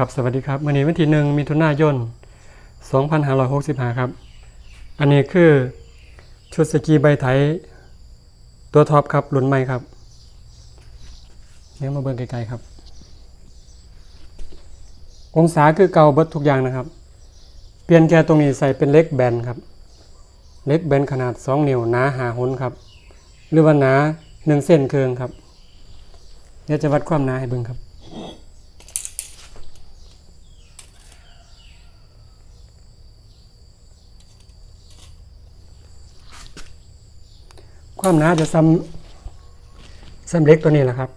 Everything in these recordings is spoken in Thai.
ครับสวัสดีครับวันนี้วันที่หนึ่งมิถุนายน 2565 ครับ อันนี้คือชุดสกีใบไถตัวท็อปครับรุ่นใหม่ครับเนี่ยมาเบิ่งไกลๆครับ องศาคือเก่าเบิดทุกอย่างนะครับ เปลี่ยนแค่ตรงนี้ใส่เป็นเล็กแบนครับ เล็กแบนขนาด 2 นิ้วหนาหาหุนครับ หรือว่าหนา1เส้นเคืองครับเดี๋ยวจะวัดความหนาให้เบิ่งครับ ความหนาจะซ้ำซ้ำเล็กตัวนี้แหละครับ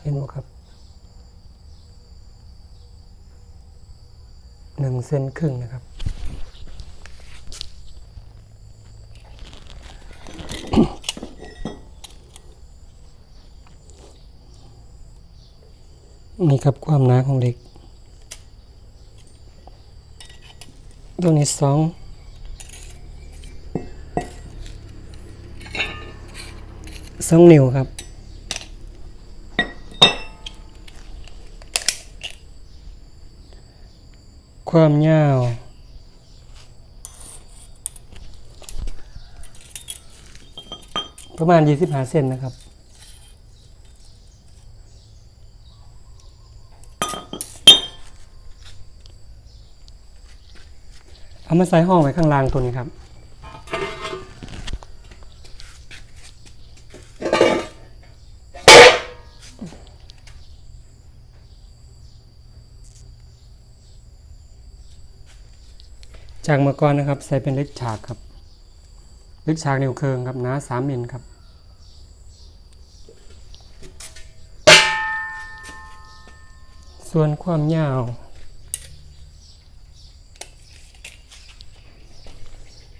เห็นไหมครับหนึ่งเซนครึ่งนะครับ นี่ครับความหนาของเหล็ก ตัวนี้สองสองนิ้วครับความยาวประมาณ 25 เซนนะครับ เอามาใส่ห้องไว้ข้างล่างตัวนี้ครับ จากเมื่อก่อนนะครับ ใส่เป็นเล็กฉากครับ เล็กฉากนิ้วเคิงครับหนาสามมิลครับส่วนความยาว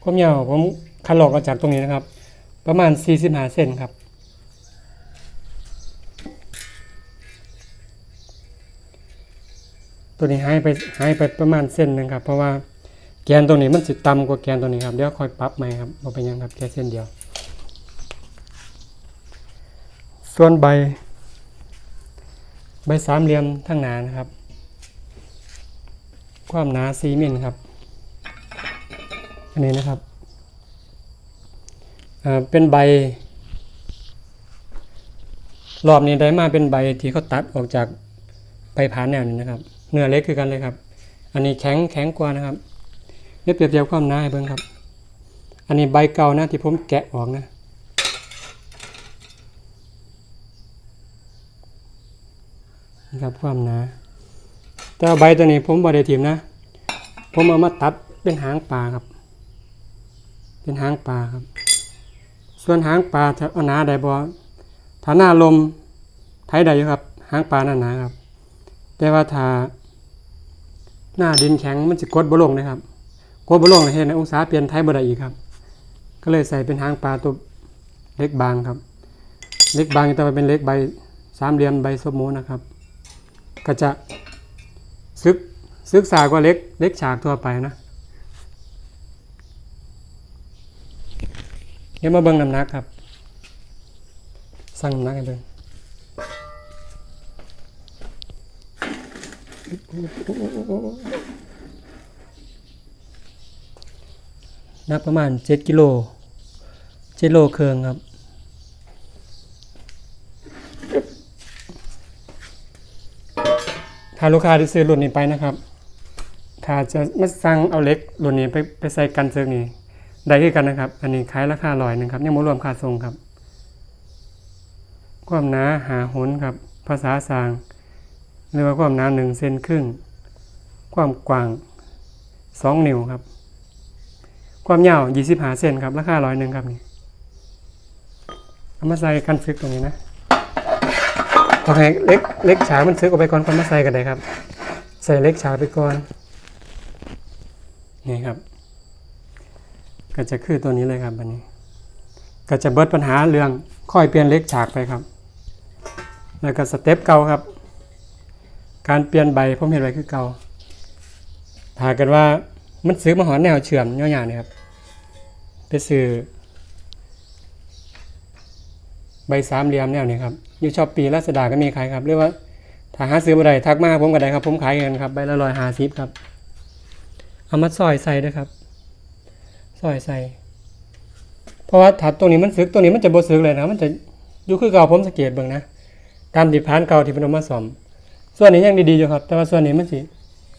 ความยาวผมคันหลอกออกจากตรงนี้นะครับ ประมาณ 45 เซนครับ ตัวนี้หายไปหายไปประมาณเส้นหนึ่งครับ เพราะว่าแกนตรงนี้มันสิต่ำกว่าแกนตัวนี้ครับ เดี๋ยวค่อยปรับใหม่ครับเป็นหยังครับแค่เส้นเดียว ส่วนใบ ใบสามเหลี่ยมทั้งหนานะครับ ความหนา4มิลครับ อันนี้นะครับอ่าเป็นใบ รอบนี้ได้มาเป็นใบที่เขาตัดออกจากใบผานแนวนี้นะครับ เนื้อเล็กคือกันเลยครับ อันนี้แข็งแข็งกว่านะครับเนี่ยเปรียบเทียบความหนาให้เบิ่งครับ อันนี้ใบเก่านะที่ผมแกะออกนะนี่ครับความหนาแต่ใบตัวนี้ผมบอได้ทิมนะ ผมเอามาตัดเป็นหางปลาครับ เป็นหางปลาครับ ส่วนหางปลาจะเอาหนาได้บ่ถ้าหน้าลมไทยได้อยู่ครับ หางปลาหนาหนาครับ แต่ว่าถ้าหน้าดินแข็งมันจะกดบ่ลงนะครับกดบ่ลงเลยเห็นองศาเปลี่ยนไทยบ่ได้อีกครับ ก็เลยใส่เป็นหางปลาตัวเล็กบางครับ เล็กบางแต่ว่าเป็นเล็กใบสามเหลี่ยมใบสมมูนะครับ ก็จะซึกซึกษากว่าเล็กเล็กฉากทั่วไปนะ เดี๋ยวมาเบิ่งน้ำหนักครับ สั่งน้ำหนักให้เบิ่งนักประมาณ7กิโล7โลเครื่องครับถ้าลูกค้าที่ซื้อรุ่นนี้ไปนะครับ ถ้าจะมาสั่งเอาเล็กรุ่นนี้ไปไปใส่กันเซิงนี้ ได้คือกันนะครับ อันนี้ขายราคาร้อยหนึ่งครับ ยังไม่รวมค่าส่งครับ ความหนาหาหนครับ ภาษาสางเรียกว่าความหนาหนึ่งเซนครึ่ง ความกว้างสองนิ้วครับ ความยาวยี่สิบห้าเซนครับ ราคาร้อยหนึ่งครับนี่เอามาใส่กันซึกตรงนี้นะโอเคเล็กเล็กฉามันซึกออกไปก่อนก่อนมาใส่กันได้ครับ ใส่เล็กฉาไปก่อน นี่ครับ ก็จะคือตัวนี้เลยครับอันนี้ ก็จะเบิดปัญหาเรื่องค่อยเปลี่ยนเล็กฉากไปครับ แล้วก็สเต็ปเก่าครับ การเปลี่ยนใบผมเห็นไว้คือเก่าถากันว่ามันซื้อมาหอแนวเชื่อมยาวๆนี่ครับ ไปซื้อใบสามเหลี่ยมแนวนี้ครับอยู่ชอบปีรัศดาก็มีขายครับเรียกว่าถ้าหาซื้อบ่ได้ทักมาหาผมก็ได้ครับ ผมขายเงินครับใบละร้อยห้าสิบครับ เอามาซอยใส่ด้วยครับ ซอยใส่ เพราะว่าถัดตรงนี้มันซึกตรงนี้มันจะบ่ซึกเลยนะ มันจะอยู่คือเก่าผมสังเกตเบิ่งนะ ตามที่ผ่านเก่าที่เพิ่นเอามาซ่อม ส่วนนี้ยังดีๆอยู่ครับ แต่ว่าส่วนนี้มันสิ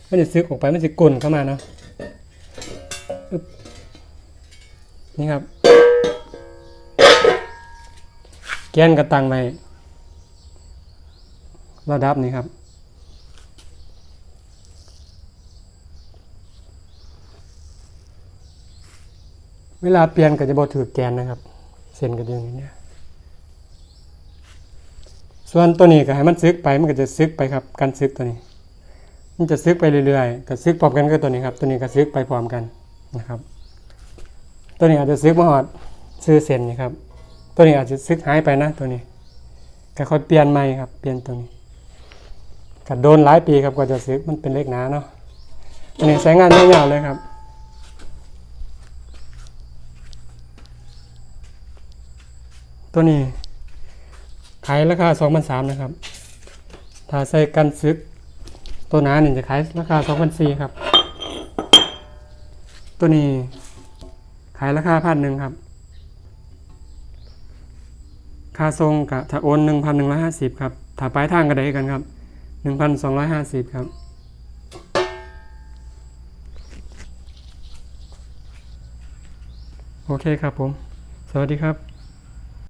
มันจะซึกออกไป มันสิกลนเข้ามาเนาะนี่ครับ แกนกระตังไว้ระดับนี้ครับ เวลาเปลี่ยนก็จะบอถือแกนนะครับ เส้นก็จะอย่างนี้เนี่ยส่วนตัวนี้ก็ให้มันซึกไปมันก็จะซึกไปครับการซึกตัวนี้ มันจะซึกไปเรื่อยๆก็ซึกพร้อมกันก็ตัวนี้ครับ ตัวนี้ก็ซึกไปพร้อมกันนะครับ ตัวนี้อาจจะซึกมาหอดซื้อเส้นนี่ครับ ตัวนี้อาจจะซึกหายไปนะตัวนี้ก็ค่อยเปลี่ยนใหม่ครับ เปลี่ยนตัวนี้ก็โดนหลายปีครับกว่าจะซึกมันเป็นเล็กหนาเนาะตัวนี้ใช้งานยาวเลยครับ ตัวนี้ ขายราคา2 0 0นะครับ ถ้าใส่กันซึก ตัวหนาเนี่ยจะขายราคา2 0 0ครับ ตัวนี้ ขายราคาพันหนึ่งครับ ค่าทรงกับถ้าโอน1,150ครับ ถ้าปลายทางก็ได้กันครับ1,250ครับโอเคครับผม สวัสดีครับ